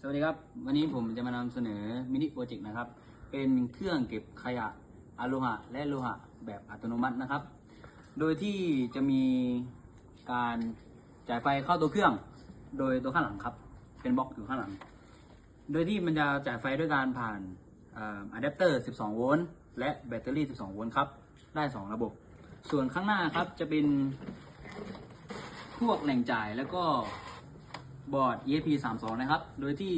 สวัสดีครับ วันนี้ผมจะมานำเสนอมินิโปรเจกต์นะครับ เป็นเครื่องเก็บขยะอะโลหะ และโลหะแบบอัตโนมัตินะครับ โดยที่จะมีการจ่ายไฟเข้าตัวเครื่อง โดยตัวข้างหลังครับ เป็นบล็อกอยู่ข้างหลัง โดยที่มันจะจ่ายไฟด้วยการผ่านอะแดปเตอร์ 12 โวลต์และแบตเตอรี่ 12 โวลต์ครับ ได้ 2 ระบบ ส่วนข้างหน้าครับจะเป็นพวกแหล่งจ่ายแล้วก็ บอร์ด ESP 3 2นะครับ โดยที่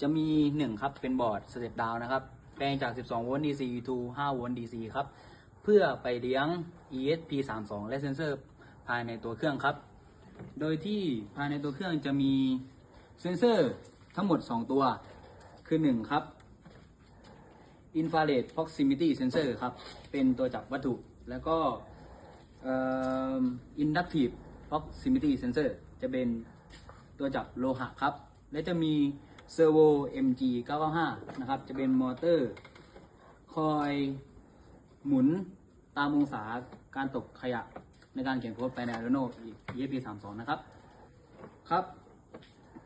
จะมี 1 ครับ เป็นบอร์ด Step Down นะครับ แปลงจาก 12 โวลต์ DC to 5 โวลต์ DC ครับ เพื่อไปเลี้ยง ESP 3 2และเซนเซอร์ภายในตัวเครื่องครับ โดยที่ภายในตัวเครื่องจะมีเซนเซอร์ทั้งหมด 2 ตัว คือ 1 ครับ Infrared Proximity Sensor ครับ เป็นตัวจับวัตถุ แล้วก็ inductive proximity sensor จะเป็น ตัวจับโลหะครับ และจะมี servo mg 995 นะครับ จะเป็นมอเตอร์ คอยหมุนตามองศาการตกขยะในการเขียนโค้ดไปใน Arduino ESP 32นะครับ ครับ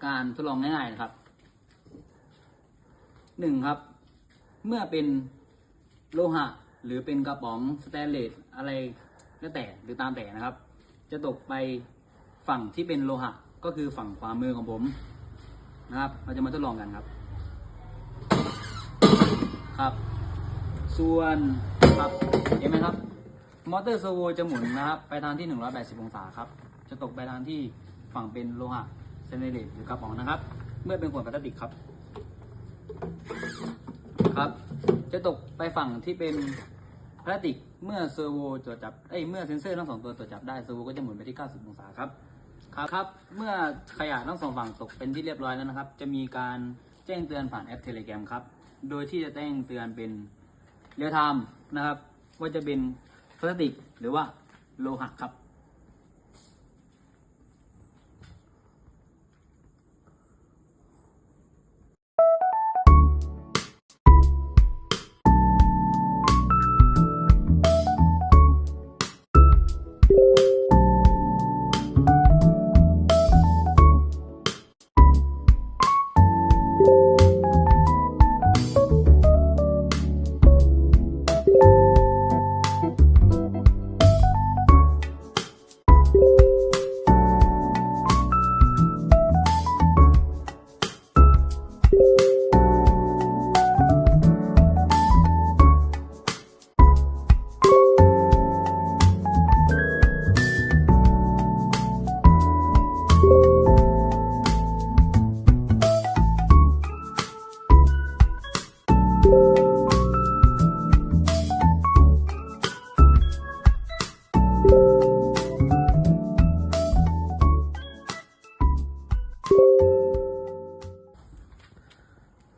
การทดลองง่ายๆนะครับหนึ่งครับ เมื่อเป็นโลหะหรือเป็นกระป๋องสแตนเลสอะไรแล้วแต่หรือตามแต่นะครับ จะตกไปฝั่งที่เป็นโลหะ ก็คือฝั่งขวามือของผมนะครับ เราจะมาทดลองกันครับ ครับ ส่วนครับเห็นไหมครับ มอเตอร์เซอร์โวจะหมุนนะครับ ไปทางที่ 180 องศาครับ จะตกไปทางที่ฝั่งเป็นโลหะสแตนเลสหรือกระป๋องนะครับ เมื่อเป็นขวดพลาสติกครับ ครับ จะตกไปฝั่งที่เป็นพลาสติกเมื่อเซอร์โวตรวจจับ เอ้ย เมื่อเซ็นเซอร์ทั้งสองตัวตรวจจับได้ เซอร์โวก็จะหมุนไปที่ 90 องศาครับ ครับครับ เมื่อขยะทั้งสองฝั่งตกเป็นที่เรียบร้อยแล้วนะครับ จะมีการแจ้งเตือนผ่านแอปเทเลแกรมครับ โดยที่จะแจ้งเตือนเป็นเรียลไทม์นะครับ ว่าจะเป็นพลาสติกหรือว่าโลหะครับ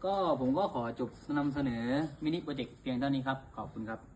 ก็ผมก็ขอจบนำเสนอมินิโปรเจกต์เพียงเท่านี้ครับ ขอบคุณครับ